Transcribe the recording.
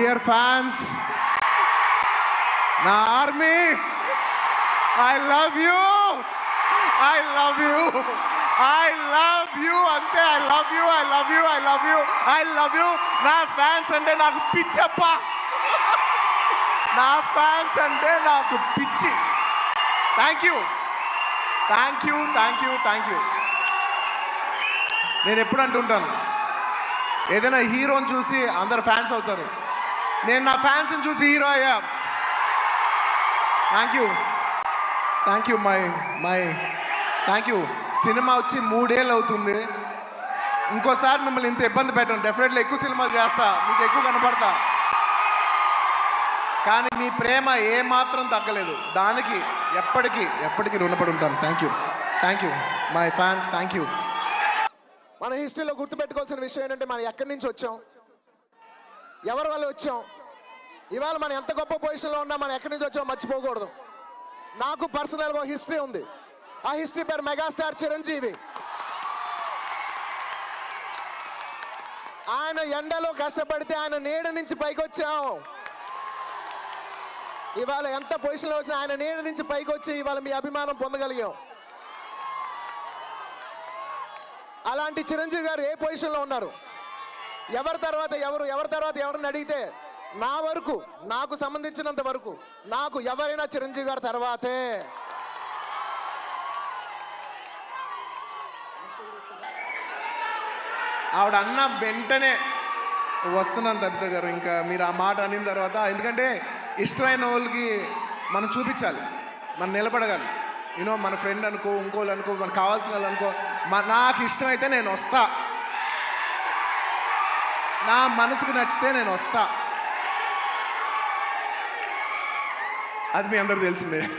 Dear fans నా army I love you I love you I love you అంతే I love you I love you I love you I love you నా fans అంటే నాకు పిచ్చప్ప నా fans అంటే నాకు పిచ్చి thank you thank you thank you thank you నేను ఎప్పుడు అంటుంటాను. ఏదైనా హీరోని చూసి అందరు ఫ్యాన్స్ అవుతారు. నేను నా ఫ్యాన్స్ని చూసి హీరో అయ్యా. Thank you thank you my my thank you cinema వచ్చి మూడేళ్ళు అవుతుంది. ఇంకోసారి మిమ్మల్ని ఇంత ఇబ్బంది పెట్టను. డెఫినెట్లీ ఎక్కువ సినిమాలు చేస్తా. మీకు ఎక్కువ కనపడతా. కానీ మీ ప్రేమ ఏ మాత్రం తగ్గలేదు. దానికి ఎప్పటికీ ఎప్పటికీ రుణపడి ఉంటాను thank you thank you my fans thank you మన హిస్టరీలో గుర్తుపెట్టుకోవాల్సిన విషయం ఏంటంటే మనం ఎక్కడి నుంచి వచ్చాం? ఎవరి వల్ల వచ్చాం? ఇవాళ మనం ఎంత గొప్ప పొజిషన్లో ఉన్నా మనం ఎక్కడి నుంచి వచ్చామో మర్చిపోకూడదు. నాకు పర్సనల్గా హిస్టరీ ఉంది. ఆ హిస్టరీ పేరు మెగాస్టార్ చిరంజీవి. ఆయన ఎండలో కష్టపడితే ఆయన నీడ నుంచి పైకి వచ్చాం ఇవాళ ఎంత పొజిషన్లో వచ్చినా ఆయన నీడ నుంచి పైకి వచ్చి ఇవాళ మీ అభిమానం పొందగలిగాం. అలాంటి చిరంజీవి గారు ఏ పొజిషన్లో ఉన్నారు? ఎవరి తర్వాత ఎవరు ఎవరి తర్వాత ఎవరిని అడిగితే నా వరకు నాకు సంబంధించినంత వరకు నాకు ఎవరైనా చిరంజీవి గారి తర్వాతే. ఆవిడ అన్న వెంటనే వస్తున్నాను తప్పిత గారు ఇంకా మీరు ఆ మాట అనిన తర్వాత ఎందుకంటే ఇష్టమైన వాళ్ళకి మనం చూపించాలి మనం నిలబడగలం. యూనో మన ఫ్రెండ్ అనుకో ఇంకోళ్ళు అనుకో మనకు కావాల్సిన వాళ్ళు అనుకో మా- నాకు ఇష్టమైతే నేను వస్తా. నా మనసుకు నచ్చితే నేను వస్తా. అది మీ అందరికి తెలిసిందే.